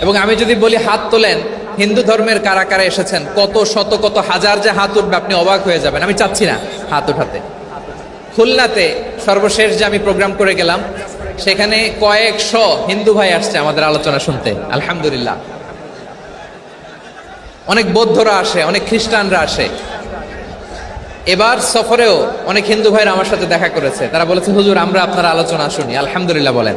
এবং আমি যদি বলি হাত তোলেন, হিন্দু ধর্মের কারা কারা এসেছেন, কত শত, কত হাজার যে হাত উঠবে আপনি অবাক হয়ে যাবেন। আমি চাচ্ছি না হাত উঠাতে। খুলনাতে সর্বশেষ যে আমি প্রোগ্রাম করে গেলাম, সেখানে কয়েকশো হিন্দু ভাই আসছে আমাদের আলোচনা শুনতে। আলহামদুলিল্লাহ। অনেক বৌদ্ধরা আসে, অনেক খ্রিস্টানরা আসে। এবার সফরেও অনেক হিন্দু ভাইরা আমার সাথে দেখা করেছে। তারা বলেছে, হুজুর, আমরা আপনার আলোচনা শুনি। আলহামদুলিল্লাহ বলেন।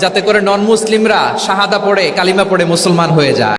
যাতে করে নন মুসলিমরা শাহাদা পড়ে কালিমা পড়ে মুসলমান হয়ে যায়।